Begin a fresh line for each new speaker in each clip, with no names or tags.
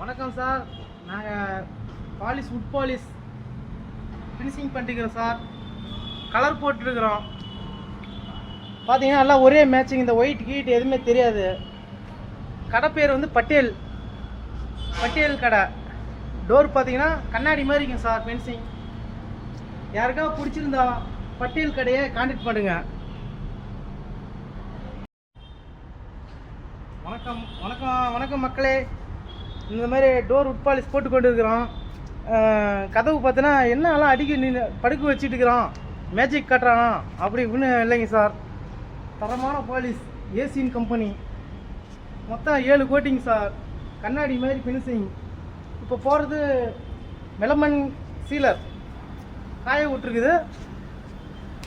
வணக்கம் சார். நாங்கள் polish wood polish finishing பண்ணிக்கிறோம் சார். கலர் போட்டுருக்குறோம். பார்த்தீங்கன்னா எல்லாம் ஒரே மேட்சிங் இந்த ஒயிட் கீட் எதுவுமே தெரியாது. கடை பேர் வந்து பட்டேல். பட்டேல் கடை. டோர் பார்த்தீங்கன்னா கண்ணாடி மாதிரி இருக்கும் சார் ஃபென்சிங் யாருக்காவது பிடிச்சிருந்தா பட்டேல் கடையை காண்டாக்ட் பண்ணுங்க. வணக்கம். வணக்கம் வணக்கம் மக்களே. இந்த மாதிரி டோர் உட் பாலிஷ் போட்டு கொண்டு இருக்கிறோம் கதவு பார்த்தீங்கன்னா என்னெல்லாம் அடிக்க நீ படுக்க வச்சுட்டு இருக்கிறோம் மேஜிக் கட்டுறானா? அப்படி இப்படின்னு இல்லைங்க சார். தரமான போலீஸ் ஏசியன் கம்பெனி மொத்தம் ஏழு கோட்டிங் சார். கண்ணாடி மாதிரி ஃபினிஷிங் இப்போ போகிறது மெலமன் சீலர் காய விட்டுருக்குது.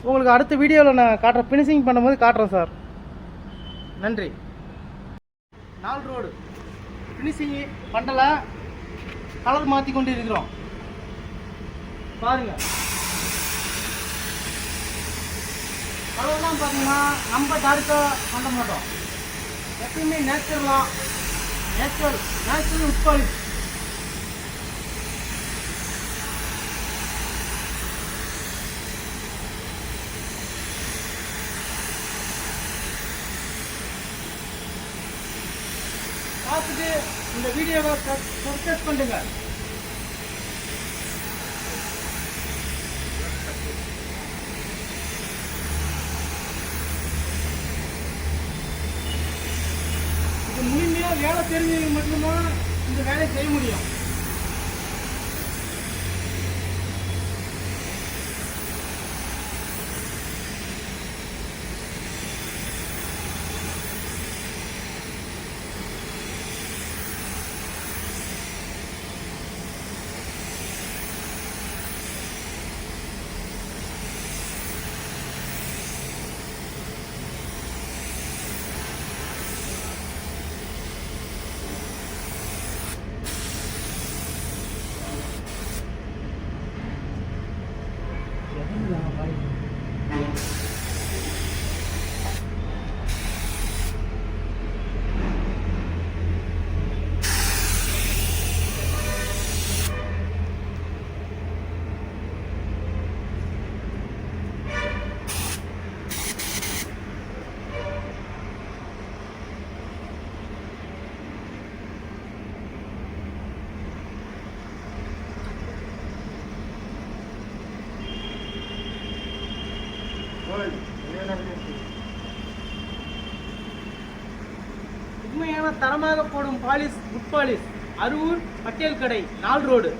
உங்களுக்கு அடுத்த வீடியோவில் நான் காட்டுறேன் ஃபினிஷிங் பண்ணும்போது காட்டுறேன் சார். நன்றி. நாலு ரோடு ஃபினிஷிங் பண்ணலை கலர் மாற்றி கொண்டு இருக்கிறோம் பாருங்கள் கலர்லாம் பார்த்தீங்கன்னா நம்ம டார்க்காக பண்ண மாட்டோம். எப்பயுமே நேச்சுரலாக நேச்சுரல் நேச்சுரல் உட்பாலி இந்த வீடியோவை சப்ஸ்கிரைப் பண்ணுங்க. இது முழுமையாக வேலை தெரிஞ்சவங்க மட்டும்தான் இந்த வேலையை செய்ய முடியும். உண்மையான தரமாக போடும் polish good polish Arur Patel கடை நால் ரோடு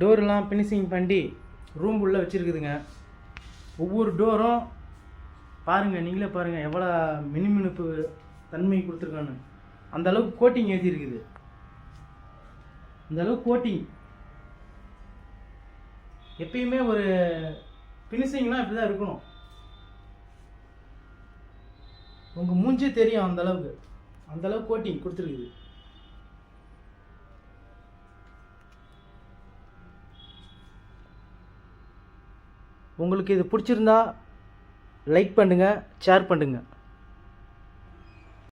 டோர்லாம் ஃபினிஷிங் பண்ணி ரூம் உள்ளே வச்சுருக்குதுங்க. ஒவ்வொரு டோரும் பாருங்கள் நீங்களே பாருங்கள் எவ்வளோ மினுமினுப்பு தன்மை கொடுத்துருக்கான்னு. அந்த அளவுக்கு கோட்டிங் ஏற்றிருக்குது அந்த அளவுக்கு கோட்டிங் எப்பயுமே ஒரு ஃபினிஷிங்னா இப்படி தான் இருக்கணும். உங்கள் மூஞ்சே தெரியும் அந்த அளவுக்கு. அந்த அளவுக்கு கோட்டிங் கொடுத்துருக்குது. உங்களுக்கு இது பிடிச்சிருந்தா லைக் பண்ணுங்கள் ஷேர் பண்ணுங்கள்